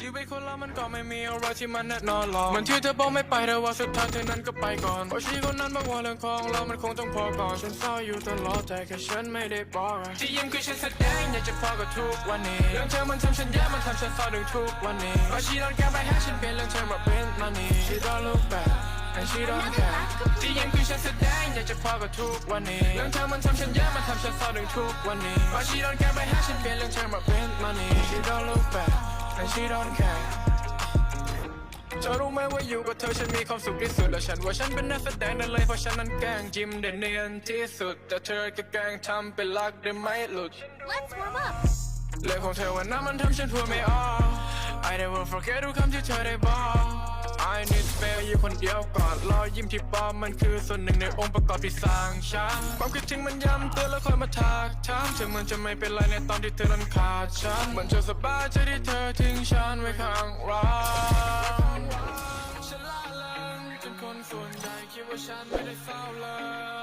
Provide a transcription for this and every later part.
ชีวิตคนเรามันก็ไม่มีอะไรที่มันแน่นอนหรอกเหมือนที่เธอบอกไม่ไปแต่ว่าสุดท้ายเธอนั้นก็ไปก่อนเพราะชีคนนั้นบอกว่าเรื่องของเรามันคงต้องพอก่อนฉันเศร้าอยู่ตลอดแต่แค่ฉันไม่ได้บอกอะที่ยิ้มคือฉันแสดงอยากจะพอกับทุกวันนี้เรื่องเธอมันทำฉันแย่มันทำฉันเศร้าถึงทุกวันนี้เพราะชีต้องการไปให้ฉันเป็นเรื่องเธอมาเป็นมันนี่ She don't look back and she don't care ที่ยิ้มคือฉันแสดงอยากจะพอกับทุกวันนี้เรื่องเธอมันทำฉันแย่มันทำฉันเศร้าถึงทุกวันนี้เพราะชีต้องการไปให้ฉันเป็นเรื่องเธอมาเป็น and she don't care เธอรู้ไหมว่าอยู่กับเธอฉันมีความสุขที่สุด และฉันว่าฉันเป็นนักแสดงนั่นเลยเพราะฉันนั้นแกล้งจิ้มได้เนียนที่สุด แต่เธอก็แกล้งทำเป็นรักได้ไหมหลุด Let's warm up. เรื่องของเธอวันนั้นมันทำฉันพูดไม่ออก I never forget ทุกคำที่เธอได้บอก I need space อยู่คนเดียวก่อนรอยยิ้มที่ปลอมมันคือส่วนหนึ่งในองค์ประกอบที่สร้างฉันความคิดถึงมันย้ำเตือนแล้วคอยมาทักถามถึงมันจะไม่เป็นไรในตอนที่เธอนั้นขาดฉันเหมือนจะสบายใจที่เธอทิ้งฉันไว้ข้างเราฉันละเลงจนคนส่วนใหญ่คิดว่าฉันไม่ได้เศร้าเลย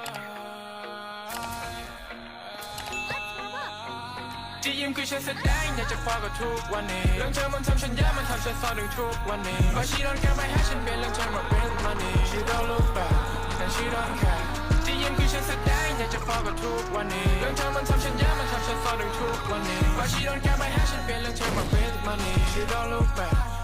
ที่ยิ้มคือฉันแสดงอยากจะพอกับทุกวันนี้เรื่องเธอมันทำฉันแย่มันทำฉันเศร้าถึงทุกวันนี้เพราะ she don't care ไม่ให้ฉันเป็นเรื่องเธอมาเป็นมันนี่ she don't look back and she don't care ที่ยิ้มคือฉันแสดงอยากจะพอกับทุกวันนี้เรื่องเธอมันทำฉันแย่มันทำฉันเศร้าถึงทุกวันนี้เพราะ she don't care ไม่ให้ฉันเป็นเรื่องเธอมาเป็นมันนี่ she don't look back